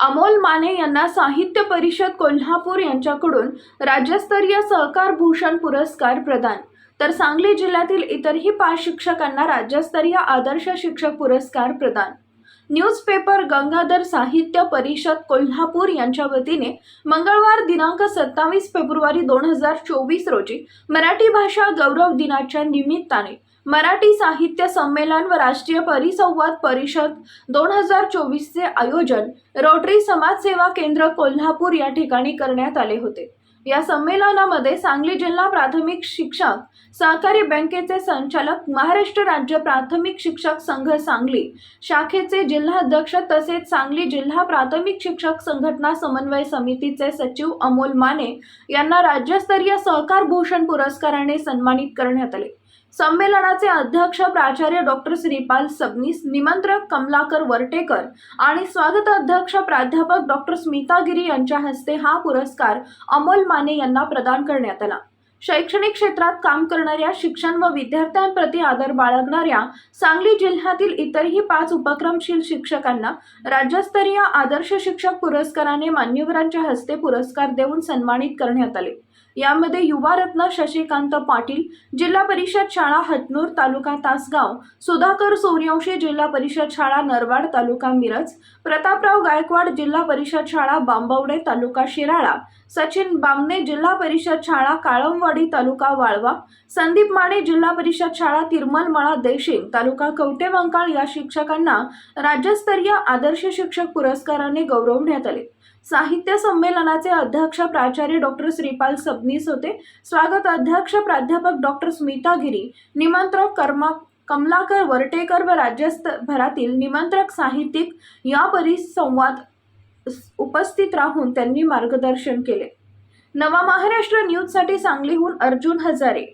अमोल माने यांना साहित्य परिषद कोल्हापूर यांच्याकडून राज्यस्तरीय सहकार भूषण पुरस्कार प्रदान. तर सांगली जिल्ह्यातील इतरही पाच शिक्षकांना राज्यस्तरीय आदर्श शिक्षक पुरस्कार प्रदान. न्यूजपेपर गंगाधर साहित्य परिषद कोल्हापूर यांच्या वतीने मंगळवार दिनांक सत्तावीस फेब्रुवारी दोन हजार चोवीस रोजी मराठी भाषा गौरव दिनाच्या निमित्ताने मराठी साहित्य संमेलन व राष्ट्रीय परिसंवाद परिषद दोन हजार चोवीसचे आयोजन रोटरी समाजसेवा केंद्र कोल्हापूर या ठिकाणी करण्यात आले होते. या संमेलनामध्ये सांगली जिल्हा प्राथमिक शिक्षक सहकारी बँकेचे संचालक महाराष्ट्र राज्य प्राथमिक शिक्षक संघ सांगली शाखेचे जिल्हाध्यक्ष तसेच सांगली जिल्हा प्राथमिक शिक्षक संघटना समन्वय समितीचे सचिव अमोल माने यांना राज्यस्तरीय सहकार भूषण पुरस्काराने सन्मानित करण्यात आले. संमेलनाचे अध्यक्ष प्राचार्य डॉक्टर श्रीपाल सबनीस निमंत्रक कमलाकर वर्टेकर आणि स्वागत अध्यक्ष प्राध्यापक डॉक्टर स्मितागिरी यांच्या हस्ते हा पुरस्कार अमोल माने यांना प्रदान करण्यात आला. शैक्षणिक क्षेत्रात काम करणाऱ्या शिक्षण व विद्यार्थ्यांप्रती आदर बाळगणाऱ्या सांगली जिल्ह्यातील इतरही पाच उपक्रमशील शिक्षकांना राज्यस्तरीय आदर्श शिक्षक पुरस्काराने मान्यवरांच्या हस्ते पुरस्कार देऊन सन्मानित करण्यात आले. यामध्ये युवा रत्न शशिकांत पाटील जिल्हा परिषद शाळा हतनूर तालुका तासगाव सुधाकर सूर्यवंशी जिल्हा परिषद शाळा नरवाड तालुका मिरज प्रतापराव गायकवाड जिल्हा परिषद शाळा बांबवडे तालुका शिराळा सचिन बामणे जिल्हा परिषद शाळा काळमवाडी तालुका वाळवा संदीप माने जिल्हा परिषद शाळा तिरमलमळा देशिंग तालुका कवटेवंकाळ या शिक्षकांना राज्यस्तरीय आदर्श शिक्षक पुरस्काराने गौरवण्यात आले. साहित्य संमेलनाचे अध्यक्ष प्राचार्य डॉक्टर श्रीपाल सबनीस होते. स्वागत अध्यक्ष प्राध्यापक डॉक्टर स्मिता गिरी. निमंत्रक कर्मा कमलाकर वर्टेकर व राज्यभरातील निमंत्रक साहित्यिक या परिसंवाद उपस्थित राहून त्यांनी मार्गदर्शन केले. नवा महाराष्ट्र न्यूजसाठी सांगलीहून अर्जुन हजारे.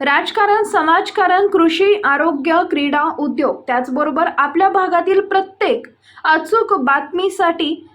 राजकारण समाजकारण कृषी आरोग्य क्रीडा उद्योग त्याचबरोबर आपल्या भागातील प्रत्येक अचूक बातमीसाठी